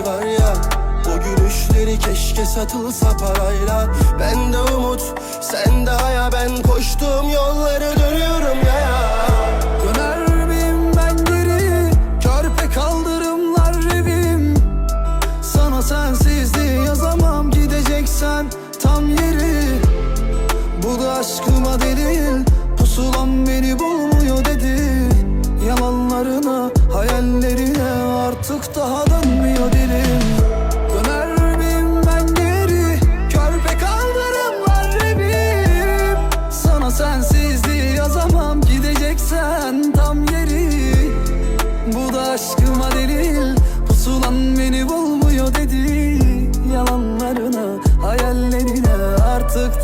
Hani var ya o gülüşleri keşke satılsa parayla. Ben de umut sen de haya ben koştuğum yolları dönüyorum ya. Ya ben geri Körpe kaldırımlar evim Sana sensizliği yazamam Gideceksen tam yeri. Bu da aşkıma delil Pusulam beni bulmuyor dedi. Yalanlarına hayallerine Artık daha dönmüyor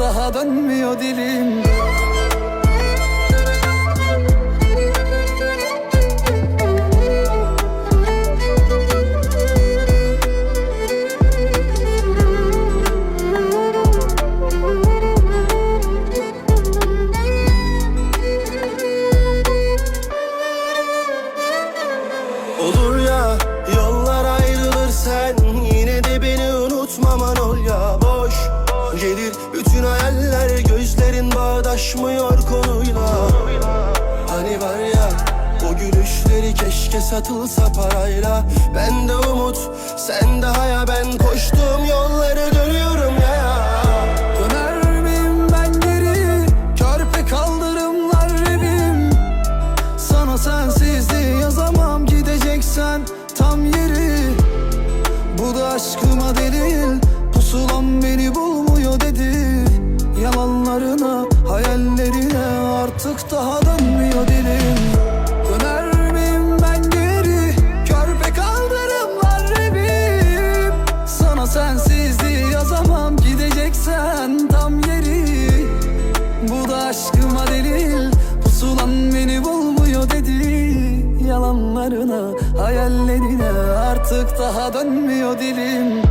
daha dönmüyor dilim Gelir. Bütün hayaller gözlerin bağdaşmıyor konuyla. Hani var ya o gülüşleri keşke satılsa parayla. Ben de umut sen de haya Yalanlarına hayallerine Artık daha dönmüyor dilim. Döner miyim ben geri? Körpe kaldırımlar evim Sana sensizliği yazamam Gideceksen tam yeri. Bu da aşkıma delil Pusulan beni bulmuyor dedi. Yalanlarına hayallerine Artık daha dönmüyor dilim